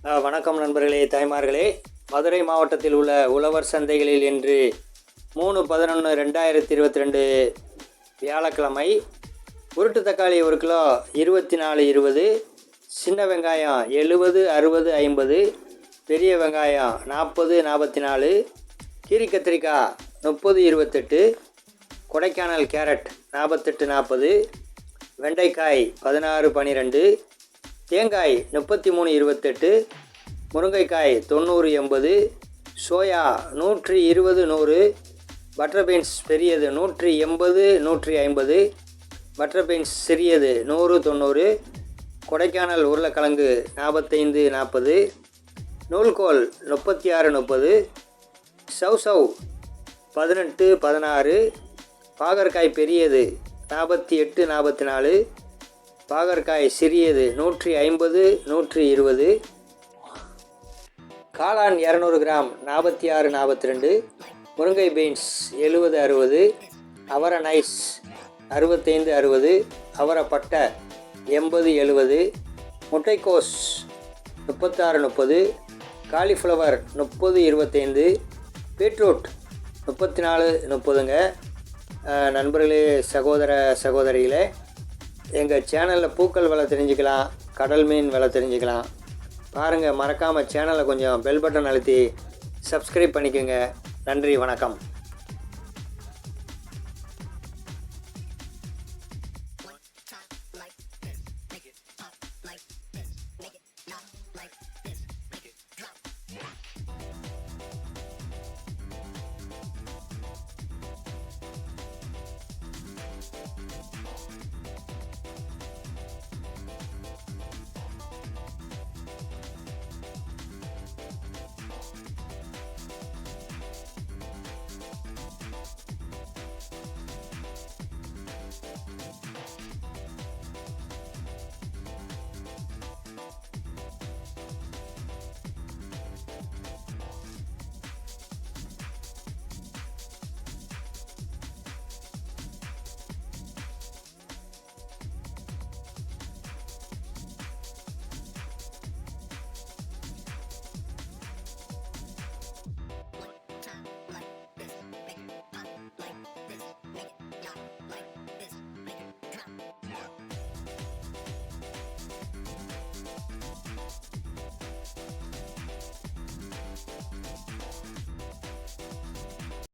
வணக்கம் நண்பர்களே தாய்மார்களே. மதுரை மாவட்டத்தில் உள்ள உழவர் சந்தைகளில் இன்று மூணு பதினொன்று ரெண்டாயிரத்தி இருபத்தி ரெண்டு வியாழக்கிழமை உருட்டு தக்காளி ஒரு கிலோ இருபத்தி நாலு இருபது சின்ன வெங்காயம் எழுபது அறுபது ஐம்பது பெரிய வெங்காயம் நாற்பது நாற்பத்தி நாலு கீரி கத்திரிக்காய் முப்பது இருபத்தெட்டு கொடைக்கானல் கேரட் நாற்பத்தெட்டு நாற்பது வெண்டைக்காய் பதினாறு பன்னிரெண்டு தேங்காய் முப்பத்தி மூணு இருபத்தெட்டு முருங்கைக்காய் தொண்ணூறு எண்பது சோயா நூற்றி இருபது நூறு பட்டர் பீன்ஸ் பெரியது நூற்றி எண்பது நூற்றி ஐம்பது பட்டர் பீன்ஸ் சிறியது நூறு தொண்ணூறு கொடைக்கானல் உருளைக்கிழங்கு நாற்பத்தைந்து நாற்பது நூல்கோல் முப்பத்தி ஆறு முப்பது சவ் சவ் பதினெட்டு பதினாறு பாகற்காய் பெரியது நாற்பத்தி எட்டு நாற்பத்தி நாலு பாகற்காய் சிறியது நூற்றி ஐம்பது நூற்றி இருபது. காளான் இரநூறு கிராம் நாற்பத்தி ஆறு நாற்பத்தி ரெண்டு. முருங்கை பீன்ஸ் எழுபது அறுபது. அவரை நைஸ் அறுபத்தைந்து அறுபது. அவரை பட்டை எண்பது எழுபது. முட்டைக்கோஸ் முப்பத்தாறு முப்பது. காலிஃப்ளவர் முப்பது இருபத்தைந்து. பீட்ரூட் முப்பத்தி நாலு முப்பதுங்க. நண்பர்களே சகோதர சகோதரிகளே எங்கள் சேனலில் பூக்கள் விலை தெரிஞ்சுக்கலாம் கடல் மீன் விலை தெரிஞ்சுக்கலாம். பாருங்கள் மறக்காமல் சேனலை கொஞ்சம் பெல் பட்டன் அழுத்தி சப்ஸ்கிரைப் பண்ணிக்கோங்க. நன்றி வணக்கம்.